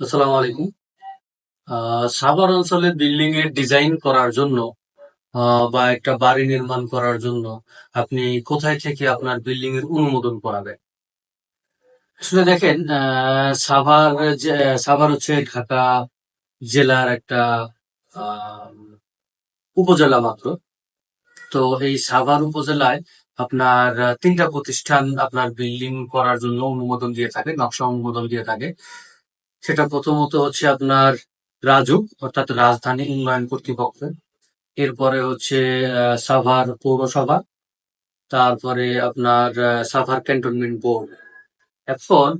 আসসালামু আলাইকুম। সাভার অঞ্চলে বিল্ডিং এর ডিজাইন করার জন্য বা একটা বাড়ি নির্মাণ করার জন্য আপনি কোথায় থেকে আপনার বিল্ডিং এর অনুমোদন করাবেন? আসলে দেখেন সাভার সাভার হচ্ছে ঢাকা জেলার একটা উপজেলা মাত্র। তো এই সাভার উপজেলায় আপনার, তিনটা প্রতিষ্ঠান আপনার বিল্ডিং করার জন্য অনুমোদন দিয়ে থাকে, নকশা অনুমোদন দিয়ে থাকে। সেটা প্রথমত হচ্ছে আপনার রাজুক অর্থাৎ রাজধানী উন্নয়ন কর্তৃপক্ষ। এরপরে হচ্ছে সাভার পৌরসভা। তারপরে আপনার সাভার ক্যান্টনমেন্ট বোর্ড। এখন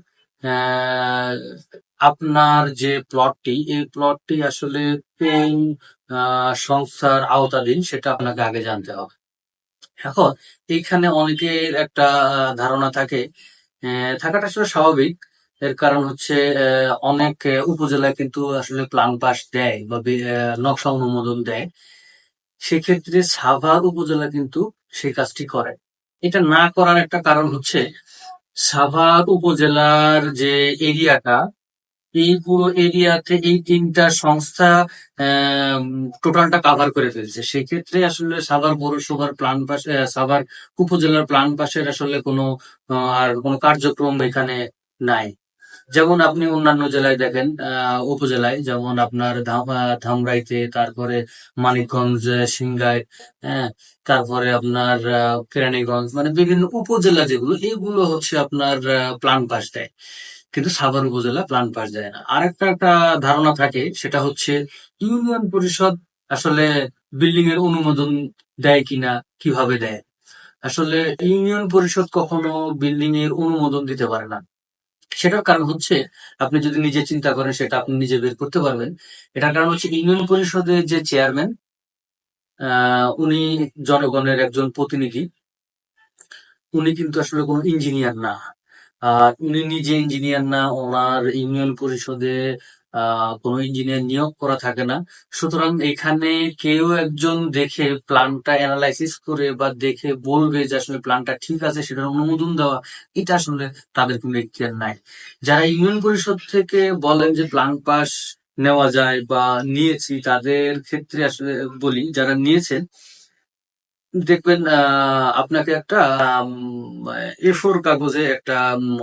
আপনার যে প্লটটি, এই প্লটটি আসলে কোন সংস্থার আওতাধীন সেটা আপনাকে আগে জানতে হবে। এখন এইখানে অনেকের একটা ধারণা থাকে। থাকাটা আসলে স্বাভাবিক। এর কারণ হচ্ছে অনেক আহ, উপজেলায় কিন্তু আসলে প্ল্যান পাস দেয় বা নকশা অনুমোদন দেয়। সেক্ষেত্রে সাভার উপজেলা কিন্তু সেই কাজটি করে। এটা না করার একটা কারণ হচ্ছে সাভার উপজেলার যে এরিয়াটা এই পুরো এরিয়াতে এই তিনটা সংস্থা টোটালটা কাভার করে ফেলছে। সেক্ষেত্রে আসলে সাভার পৌরসভার প্লান আহ, সাভার উপজেলার প্লান পাশের আসলে কোনো আর কোনো কার্যক্রম এখানে নাই। যেমন আপনি অন্যান্য জেলায় দেখেন উপজেলায়, যেমন আপনার ধামরাইতে, তারপরে মানিকগঞ্জ সিংগাই হ্যাঁ তারপরে আপনার কেরানীগঞ্জ মানে বিভিন্ন উপজেলা যেগুলো, এগুলো হচ্ছে আপনার প্লান পাস দেয়। কিন্তু সাভার উপজেলা প্লান পাস দেয় না। আরেকটা একটা ধারণা থাকে, সেটা হচ্ছে ইউনিয়ন পরিষদ আসলে বিল্ডিং এর অনুমোদন দেয় কিনা, কীভাবে দেয়? আসলে ইউনিয়ন পরিষদ কখনো বিল্ডিং এর অনুমোদন দিতে পারে না। সেটার কারণ হচ্ছে আপনি যদি নিজে চিন্তা করেন সেটা আপনি নিজে বের করতে পারবেন। এটার কারণ হচ্ছে ইউনিয়ন পরিষদের যে চেয়ারম্যান উনি জনগণের একজন প্রতিনিধি। উনি কিন্তু আসলে কোনো ইঞ্জিনিয়ার না। আর উনি নিজে ইঞ্জিনিয়ার না, ওনার ইউনিয়ন পরিষদে কোনো ইঞ্জিনিয়ার নিয়োগ করা থাকে না। সুতরাং এখানে কেউ একজন দেখে প্ল্যানটা অ্যানালাইসিস করে বা দেখে বলবে যে আসলে প্ল্যানটা ঠিক আছে, সেটার অনুমোদন দেওয়া, এটা আসলে তাদের কোনো এখতিয়ার নাই। যারা ইউনিয়ন পরিষদ থেকে বলেন যে প্ল্যান পাস নেওয়া যায় বা নিয়েছি, তাদের ক্ষেত্রে আসলে বলি, যারা নিয়েছেন দেখবেন আপনাকে একটা এ ফোর কাগজে একটা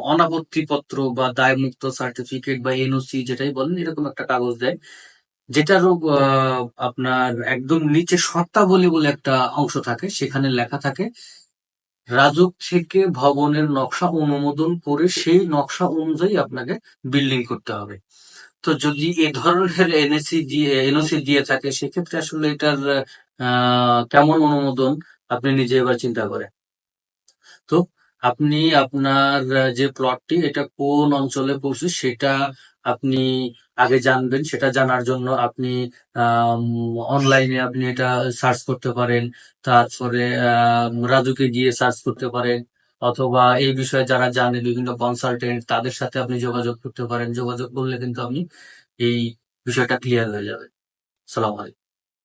অনাপত্তি পত্র বা দায়মুক্ত সার্টিফিকেট বা এনওসি যেটাই বলেন, এরকম একটা কাগজ দেয়। যেটারও আপনার একদম নিচে শর্তাবলী বলে একটা অংশ থাকে, সেখানে লেখা থাকে, রাজুক থেকে ভবনের নকশা অনুমোদন করে সেই নকশা অনুযায়ী আপনাকে বিল্ডিং করতে হবে। তো যদি এ ধরনের এনএসি দিয়ে এনওসি দিয়ে থাকে, সেক্ষেত্রে আসলে এটার কেমন অনুমোদন আপনি নিজে এবার চিন্তা করেন তো আপনি আপনার যে প্লটটি এটা কোন অঞ্চলে পড়ছে সেটা আপনি আগে জানবেন, সেটা জানার জন্য আপনি অনলাইনে আপনি এটা সার্চ করতে পারেন। তারপরে রাজুকে গিয়ে সার্চ করতে পারেন। অথবা এই বিষয়ে যারা জানে, বিভিন্ন কনসালটেন্ট তাদের সাথে আপনি যোগাযোগ করতে পারেন। যোগাযোগ করলে কিন্তু আপনি এই বিষয়টা ক্লিয়ার হয়ে যাবে। সালাম আলাইকুম।